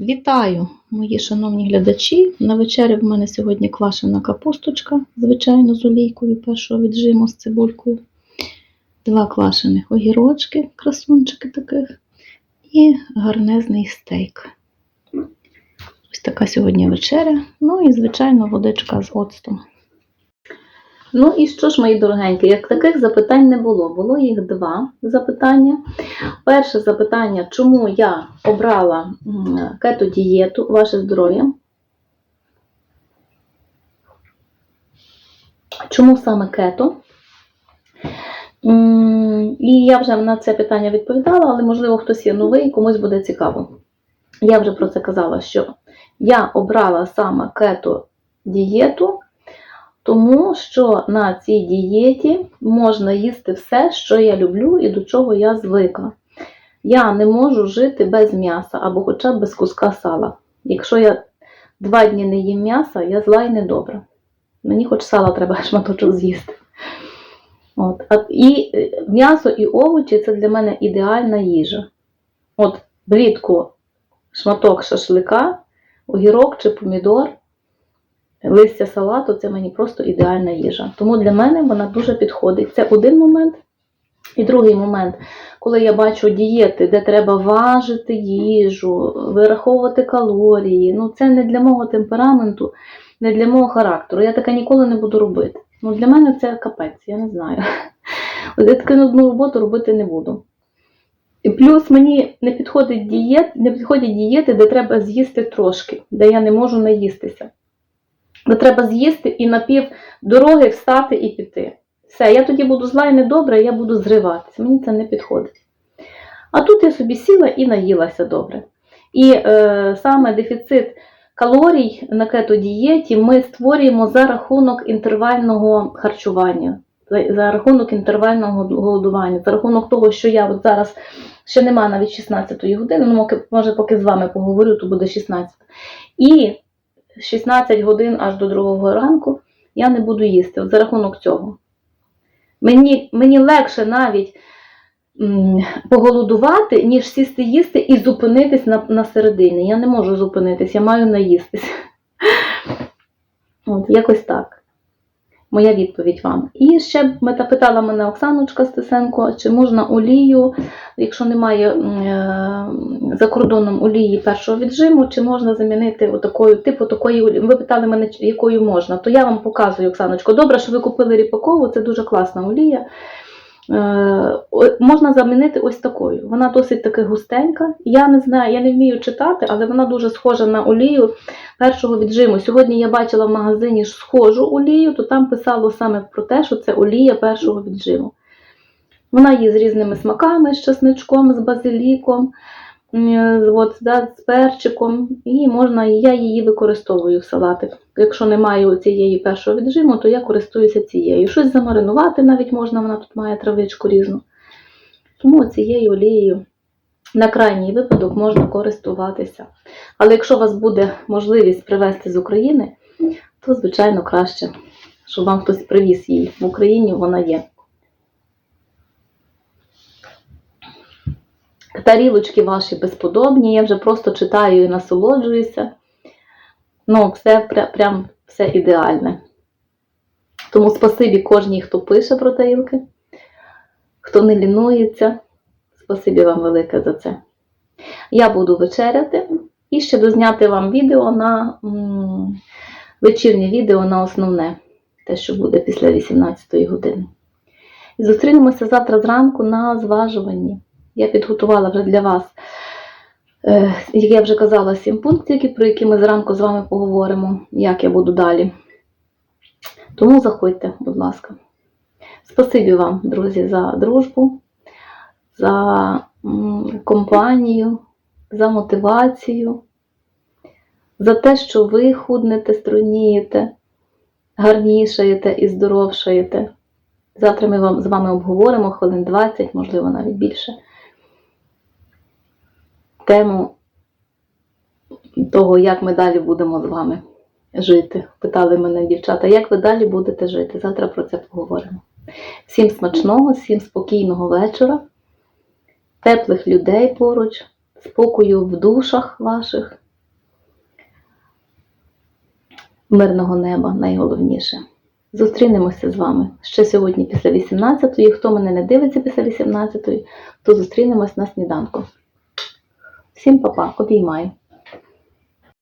Вітаю, мої шановні глядачі. На вечері в мене сьогодні квашена капусточка, звичайно, з олійкою першого віджиму з цибулькою. Два квашених огірочки, красунчики таких, і гарнезний стейк. Ось така сьогодні вечеря. Ну і, звичайно, водичка з оцтом. Ну і що ж, мої дорогенькі, як таких запитань не було. Було їх два запитання. Перше запитання, чому я обрала кето-дієту, ваше здоров'я? Чому саме кето? І я вже на це питання відповідала, але можливо хтось є новий, комусь буде цікаво. Я вже про це казала, що я обрала саме кето-дієту, тому що на цій дієті можна їсти все, що я люблю і до чого я звикла. Я не можу жити без м'яса або хоча б без куска сала. Якщо я два дні не їм м'яса, я зла і недобра. Мені хоч сала треба шматочок з'їсти. От. І е, м'ясо і овочі це для мене ідеальна їжа. От влітку шматок шашлика, огірок чи помідор, листя салату це мені просто ідеальна їжа. Тому для мене вона дуже підходить. Це один момент. І другий момент, коли я бачу дієти, де треба важити їжу, вираховувати калорії. Ну, це не для мого темпераменту, не для мого характеру. Я таке ніколи не буду робити. Ну, для мене це капець, я не знаю. От я таку одну роботу робити не буду. І плюс мені не підходить дієт, не підходять дієти, де треба з'їсти трошки, де я не можу наїстися. Де треба з'їсти і на пів дороги встати і піти. Все, я тоді буду зла і недобра, я буду зриватися. Мені це не підходить. А тут я собі сіла і наїлася добре. І е, саме дефіцит калорій на кетодієті ми створюємо за рахунок інтервального харчування, за, рахунок інтервального голодування, за рахунок того, що я от зараз ще нема навіть 16 години, ну може поки з вами поговорю, то буде 16. І 16 годин аж до другого ранку я не буду їсти. От за рахунок цього. Мені, мені легше навіть м, поголодувати, ніж сісти їсти і зупинитись на, на середині. Я не можу зупинитись, я маю наїстись. От, якось так. Моя відповідь вам. І ще мета питала мене Оксаночка Стесенко, чи можна олію, якщо немає е, за кордоном олії першого віджиму, чи можна замінити отакою, типу такої олії. Ви питали мене, якою можна. То я вам показую, Оксаночко. Добре, що ви купили ріпакову, це дуже класна олія. Е, можна замінити ось такою. Вона досить таки густенька. Я не знаю, я не вмію читати, але вона дуже схожа на олію першого віджиму. Сьогодні я бачила в магазині схожу олію, то там писало саме про те, що це олія першого віджиму. Вона є з різними смаками, з чесничком, з базиліком, от, да, з перчиком. І можна, я її використовую в салатик. Якщо немає цієї першого віджиму, то я користуюся цією. Щось замаринувати навіть можна, вона тут має травичку різну. Тому цією олією на крайній випадок можна користуватися. Але якщо у вас буде можливість привезти з України, то, звичайно, краще, щоб вам хтось привіз її. В Україні вона є. Тарілочки ваші безподобні, я вже просто читаю і насолоджуюся. Ну, все прям все ідеальне. Тому спасибі кожній, хто пише про тарілки, хто не лінується. Спасибі вам велике за це. Я буду вечеряти і ще дозняти вам відео на вечірнє відео на основне, те, що буде після 18 години. І зустрінемося завтра зранку на зважуванні. Я підготувала вже для вас, е, як я вже казала, сім пунктів, про які ми зранку з вами поговоримо, як я буду далі. Тому заходьте, будь ласка. Спасибі вам, друзі, за дружбу, за компанію, за мотивацію, за те, що ви худнете, стройнієте, гарнішаєте і здоровшаєте. Завтра ми вам, з вами обговоримо хвилин 20, можливо, навіть більше тему того, як ми далі будемо з вами жити. Питали мене дівчата, як ви далі будете жити? Завтра про це поговоримо. Всім смачного, всім спокійного вечора, теплих людей поруч, спокою в душах ваших, мирного неба найголовніше. Зустрінемося з вами ще сьогодні після 18-ї. Хто мене не дивиться після 18-ї, то зустрінемось на сніданку. Всім па-па.